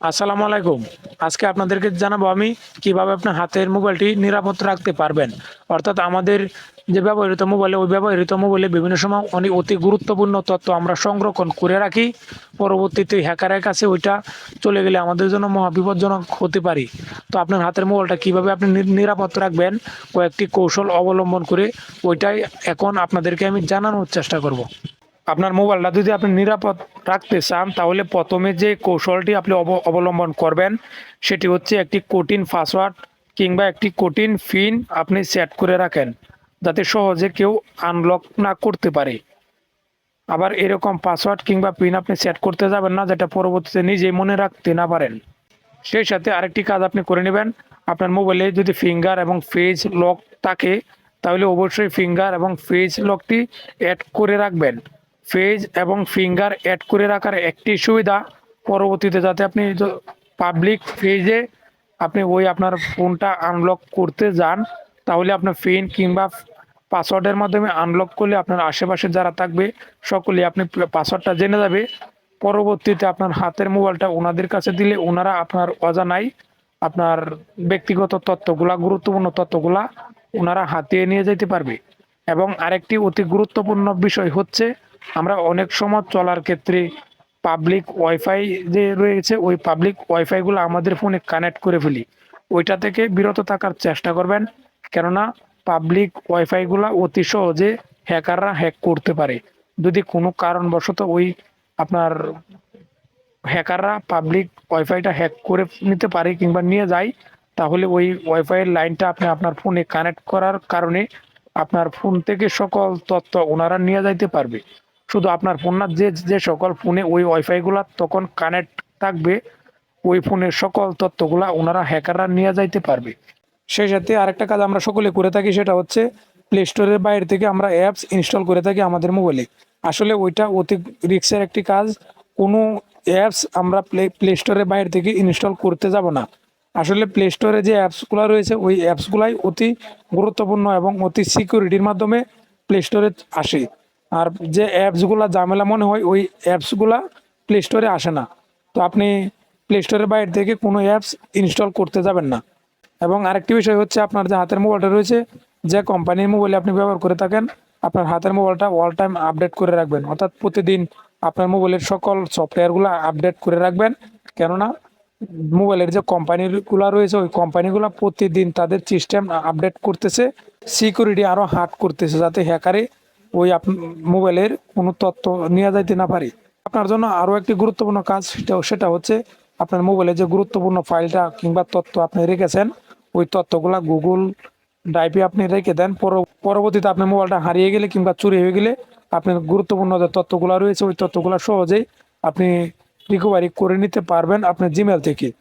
আসসালামু আলাইকুম। আজকে আপনাদেরকে জানাব আমি কীভাবে আপনার হাতের মোবাইলটি নিরাপদ রাখতে পারবেন। অর্থাৎ আমাদের যে ব্যবহৃত মোবাইলে, ওই ব্যবহৃত মোবাইলে বিভিন্ন সময় অনেক অতি গুরুত্বপূর্ণ তথ্য আমরা সংরক্ষণ করে রাখি। পরবর্তীতে হ্যাকারের কাছে ওইটা চলে গেলে আমাদের জন্য মহা বিপজ্জনক হতে পারি। তো আপনার হাতের মোবাইলটা কীভাবে আপনি নিরাপদ রাখবেন? কয়েকটি কৌশল অবলম্বন করে ওইটাই এখন আপনাদেরকে আমি জানানোর চেষ্টা করব। আপনার মোবাইলটা যদি আপনি নিরাপদ রাখতে চান, তাহলে প্রথমে যে কৌশলটি আপনি অব- অবলম্বন করবেন, সেটি হচ্ছে একটি কঠিন পাসওয়ার্ড কিংবা একটি কঠিন পিন আপনি সেট করে রাখেন, যাতে সহজে কেউ আনলক না করতে পারে। আবার এরকম পাসওয়ার্ড কিংবা পিন আপনি সেট করতে যাবেন না, যেটা পরবর্তীতে নিজেই মনে রাখতে না পারেন। সেই সাথে আরেকটি কাজ আপনি করে নেবেন, আপনার মোবাইলে যদি ফিঙ্গার এবং ফেজ লক থাকে, তাহলে অবশ্যই ফিঙ্গার এবং ফেজ লকটি অ্যাড করে রাখবেন। ফেজ এবং ফিঙ্গার অ্যাড করে রাখার একটি সুবিধা পরবর্তীতে যাতে আপনি পাবলিক ফেজে আপনি ওই আপনার ফোনটা আনলক করতে যান, তাহলে আপনার পিন কিংবা পাসওয়ার্ডের মাধ্যমে আনলক করলে আপনার আশেপাশে যারা থাকবে সকলে আপনি পাসওয়ার্ডটা জেনে যাবে। পরবর্তীতে আপনার হাতের মোবাইলটা ওনাদের কাছে দিলে ওনারা আপনার অজানাই আপনার ব্যক্তিগত তথ্যগুলা, গুরুত্বপূর্ণ তথ্যগুলা ওনারা হাতিয়ে নিয়ে যেতে পারবে। এবং আরেকটি অতি গুরুত্বপূর্ণ বিষয় হচ্ছে আমরা অনেক সময় চলার ক্ষেত্রে পাবলিক ওয়াইফাই যে রয়েছে, ওই পাবলিক ওয়াইফাইগুলো আমাদের ফোনে কানেক্ট করে ফেলি। ওইটা থেকে বিরত থাকার চেষ্টা করবেন, কেননা পাবলিক ওয়াইফাইগুলো অতি সহজে হ্যাকাররা হ্যাক করতে পারে। যদি কোনো কারণবশত ওই আপনার হ্যাকাররা পাবলিক ওয়াইফাইটা হ্যাক করে নিতে পারে কিংবা নিয়ে যায়, তাহলে ওই ওয়াইফাইয়ের লাইনটা আপনি আপনার ফোনে কানেক্ট করার কারণে আপনার ফোন থেকে সকল তথ্য ওনারা নিয়ে যাইতে পারবে। শুধু আপনার ফোন না, যে যে সকল ফোনে ওই ওয়াইফাইগুলো তখন কানেক্ট থাকবে, ওই ফোনের সকল তথ্যগুলা ওনারা হ্যাকাররা নিয়ে যাইতে পারবে। সেই সাথে আরেকটা কাজ আমরা সকলে করে থাকি সেটা হচ্ছে প্লে স্টোরের বাইরে থেকে আমরা অ্যাপস ইনস্টল করে থাকি আমাদের মোবাইলে আসলে ওইটা অতি রিক্সের একটি কাজ। কোনো অ্যাপস আমরা প্লে প্লে স্টোরের বাইরে থেকে ইনস্টল করতে যাব না। আসলে প্লে স্টোরে যে অ্যাপসগুলো রয়েছে, ওই অ্যাপসগুলাই অতি গুরুত্বপূর্ণ এবং অতি সিকিউরিটির মাধ্যমে প্লে স্টোরে আসে। আর যে অ্যাপসগুলো ঝামেলা মনে হয়, ওই অ্যাপসগুলা প্লে স্টোরে আসে না। তো আপনি প্লে স্টোরের বাইরে থেকে কোনো অ্যাপস ইনস্টল করতে যাবেন না। এবং আরেকটি বিষয় হচ্ছে আপনার যে হাতের মোবাইলটা রয়েছে, যে কোম্পানির মোবাইল আপনি ব্যবহার করে থাকেন, আপনার হাতের মোবাইলটা অল টাইম আপডেট করে রাখবেন। অর্থাৎ প্রতিদিন আপনার মোবাইলের সকল সফটওয়্যারগুলো আপডেট করে রাখবেন। কেননা মোবাইলের যে কোম্পানিগুলো রয়েছে, ওই কোম্পানিগুলো প্রতিদিন তাদের সিস্টেম আপডেট করতেছে সিকিউরিটি আরও হার্ড করতেছে, যাতে হ্যাকারে ওই মোবাইলের কোনো তথ্য নিয়ে যাইতে না পারে। আপনার জন্য আরও একটি গুরুত্বপূর্ণ কাজ সেটা সেটা হচ্ছে আপনার মোবাইলে যে গুরুত্বপূর্ণ ফাইলটা কিংবা তথ্য আপনি রেখেছেন, ওই তথ্যগুলা গুগল ড্রাইভে আপনি রেখে দেন। পর- পরবর্তীতে আপনার মোবাইলটা হারিয়ে গেলে কিংবা চুরি হয়ে গেলে আপনার গুরুত্বপূর্ণ যে তথ্যগুলো রয়েছে, ওই তথ্যগুলো সহজেই আপনি রিকভারি করে নিতে পারবেন আপনার জিমেল থেকে।